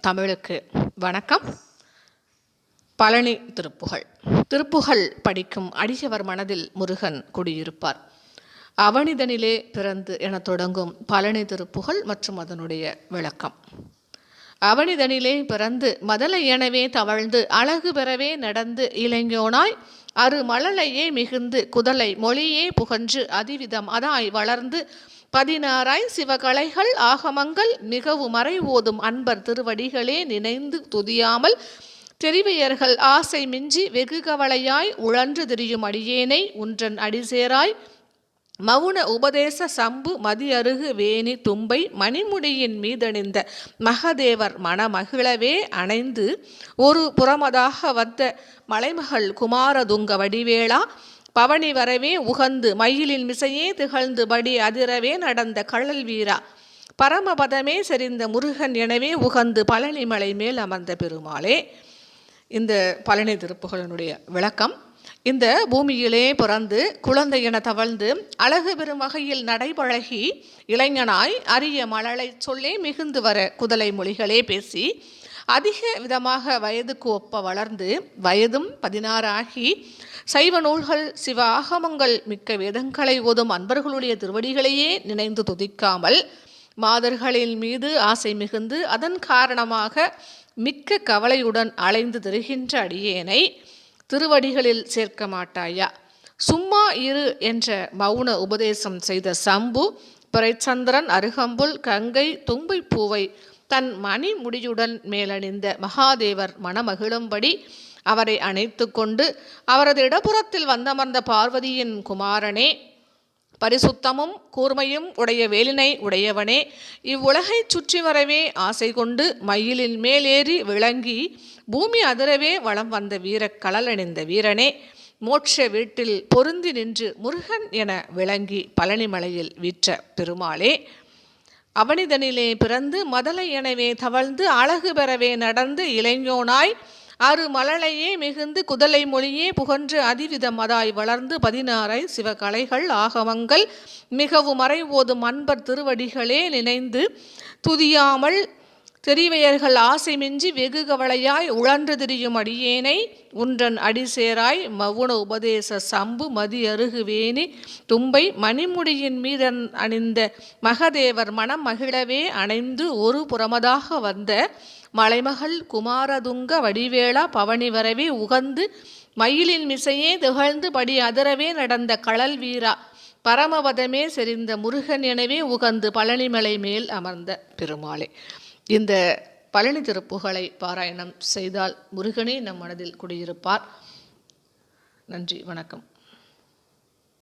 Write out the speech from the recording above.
தமிழுக்கு வணக்கம். பழனி திருப்புகழ் திருப்புகழ் படிக்கும் அடியவர் மனதில் முருகன் குடியிருப்பார். அவனிதனிலே பிறந்து என தொடங்கும் பழனி திருப்புகழ் மற்றும் அதனுடைய விளக்கம். அவனிதனிலே பிறந்து மதலை எனவே தவழ்ந்து அழகு பெறவே நடந்து இளைஞனாய் அரு மழலையே மிகுந்து குதலை மொழியே புகன்று அதிவிதம் அதாய் வளர்ந்து பதினாறாய் சிவகலைகள் ஆகமங்கள் மிகவும் மறை ஓதும் அன்பர் திருவடிகளே நினைந்து துதியாமல் தெரிவியர்கள் ஆசை மிஞ்சி வெகு கவலையாய் உழன்று திரியும் அடியேனை உன்றன் அடிசேராய் மவுன உபதேச சம்பு மதியருகு வேணி தும்பை மணிமுடியின் மீதணிந்த மகதேவர் மணமகிழவே அணைந்து ஒரு புறமதாக வந்த மலைமகள் குமாரதுங்க வடிவேளா பவனி வரவே உகந்து மயிலின் மிசையே திகழ்ந்து படி அதிரவே நடந்த கழல் வீரா. பரமபதமே செறிந்த முருகன் எனவே உகந்து பழனிமலை மேல் அமர்ந்த பெருமாளே. இந்த பழனி திருப்புகளினுடைய விளக்கம். இந்த பூமியிலே பிறந்து குழந்தை என தவழ்ந்து அழகு பெறும் வகையில் நடைபழகி இளைஞனாய் அரிய மழலை சொல்லே மிகுந்து வர குதலை மொழிகளே பேசி அதிக விதமாக வயதுக்கு ஒப்ப வளர்ந்து வயதும் பதினாறாகி சைவ நூல்கள் சிவ ஆகமங்கள் மிக்க வேதங்களை ஓதும் அன்பர்களுடைய திருவடிகளையே நினைந்து துதிக்காமல் மாதர்களின் மீது ஆசை மிகுந்து அதன் காரணமாக மிக்க கவலையுடன் அலைந்து திரிகின்ற அடியேனை திருவடிகளில் சேர்க்க மாட்டாயா? சும்மா இரு என்ற மௌன உபதேசம் செய்த சம்பு பிறைச்சந்திரன் அருகம்புல் கங்கை தும்பை பூவை தன் மணி முடியுடன் மேலணிந்த மகாதேவர் மனமகிழும்படி அவரை அணைத்து கொண்டு அவரது இடப்புறத்தில் வந்தமர்ந்த பார்வதியின் குமாரனே பரிசுத்தமும் கூர்மையும் உடைய வேலினை உடையவனே. இவ்வுலகைச் சுற்றி வரவே ஆசை கொண்டு மயிலின் மேலேறி விளங்கி பூமி அதிரவே வளம் வந்த வீர கலலணிந்த வீரனே. மோட்ச வீட்டில் பொருந்தி நின்று முருகன் என விளங்கி பழனிமலையில் வீற்ற பெருமாளே. அவனிதனிலே பிறந்து மதலை எனவே தவழ்ந்து அழகு பெறவே நடந்து இளைஞனாய் அரு மலலையே மிகுந்து குதலை மொழியே புகன்று அதிவித மதாய் வளர்ந்து பதினாறை சிவகலைகள் ஆகமங்கள். மிகவும் மறை ஓதும் அன்பர் திருவடிகளே நினைந்து துதியாமல் தெரிவையர்கள் ஆசை மிஞ்சி வெகு கவலையாய் உழன்று திரியும் அடியேனை உன்றன் அடிசேராய் மவுன உபதேச சம்பு மதி அருகுவேணி தும்பை மணிமுடியின் மீதன் அணிந்த மகதேவர் மனம் மகிழவே அணைந்து ஒரு புறமதாக வந்த மலைமகள் குமாரதுங்க வடிவேளா பவனி வரவே உகந்து மயிலின் மிசையே திகழ்ந்து படி அதிரவே நடந்த களல் வீரா பரமபதமே செறிந்த முருகன் எனவே உகந்து பழனிமலை மேல் அமர்ந்த பெருமாளே. இந்த பழனி திருப்புகளை பாராயணம் செய்தால் முருகனே நம் மனதில் குடியிருப்பார். நன்றி வணக்கம்.